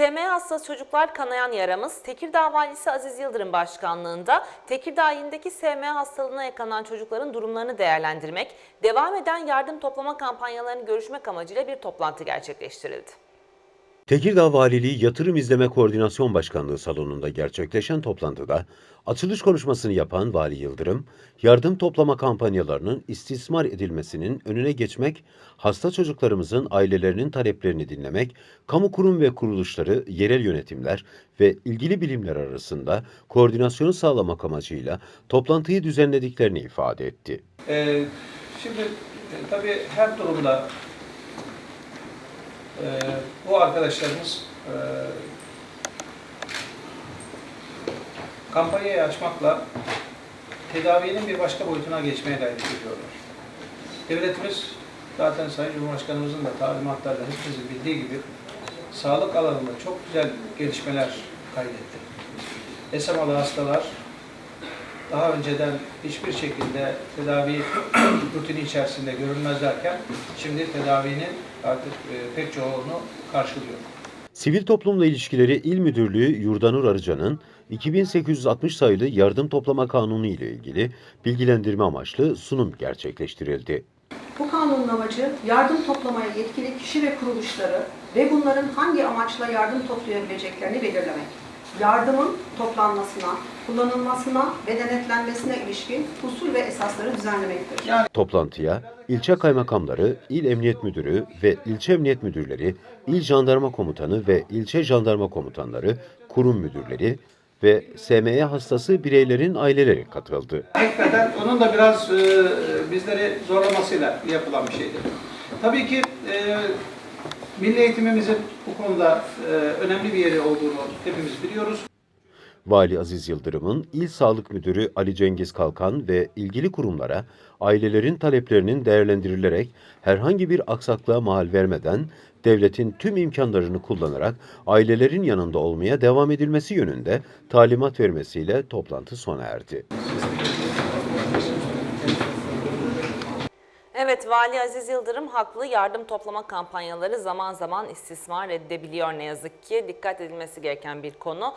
SMA hastası çocuklar kanayan yaramız Tekirdağ Valisi Aziz Yıldırım başkanlığında Tekirdağ ilindeki SMA hastalığına yakalanan çocukların durumlarını değerlendirmek, devam eden yardım toplama kampanyalarını görüşmek amacıyla bir toplantı gerçekleştirildi. Tekirdağ Valiliği Yatırım İzleme Koordinasyon Başkanlığı salonunda gerçekleşen toplantıda açılış konuşmasını yapan Vali Yıldırım, yardım toplama kampanyalarının istismar edilmesinin önüne geçmek, hasta çocuklarımızın ailelerinin taleplerini dinlemek, kamu kurum ve kuruluşları, yerel yönetimler ve ilgili bilimler arasında koordinasyonu sağlamak amacıyla toplantıyı düzenlediklerini ifade etti. Ee, şimdi e, tabii her durumda e, bu arkadaşlarımız e, kampanyayı açmakla tedavinin bir başka boyutuna geçmeye gayret ediyorlar. Devletimiz zaten Sayın Cumhurbaşkanımızın da talimatlarla hepimizin bildiği gibi sağlık alanında çok güzel gelişmeler kaydetti. SMA hastalar daha önceden hiçbir şekilde tedavi rutini içerisinde görünmezlerken şimdi tedavinin artık e, pek çoğunu karşılıyor. Sivil Toplumla İlişkileri İl Müdürlüğü Yurdanur Arıcan'ın 2860 sayılı yardım toplama kanunu ile ilgili bilgilendirme amaçlı sunum gerçekleştirildi. Bu kanunun amacı yardım toplamaya yetkili kişi ve kuruluşları ve bunların hangi amaçla yardım toplayabileceklerini belirlemek. Yardımın toplanmasına, kullanılmasına ve denetlenmesine ilişkin usul ve esasları düzenlemektir. Toplantıya ilçe kaymakamları, il emniyet müdürü ve ilçe emniyet müdürleri, il jandarma komutanı ve ilçe jandarma komutanları, kurum müdürleri ve SME hastası bireylerin aileleri katıldı. Hakikaten onun da biraz e, bizleri zorlamasıyla yapılan bir şeydi. Tabii ki e, milli eğitimimizin bu konuda e, önemli bir yeri olduğunu hepimiz biliyoruz. Vali Aziz Yıldırım'ın İl Sağlık Müdürü Ali Cengiz Kalkan ve ilgili kurumlara ailelerin taleplerinin değerlendirilerek herhangi bir aksaklığa mahal vermeden devletin tüm imkanlarını kullanarak ailelerin yanında olmaya devam edilmesi yönünde talimat vermesiyle toplantı sona erdi. Evet, Vali Aziz Yıldırım haklı yardım toplama kampanyaları zaman zaman istismar edilebiliyor ne yazık ki. Dikkat edilmesi gereken bir konu.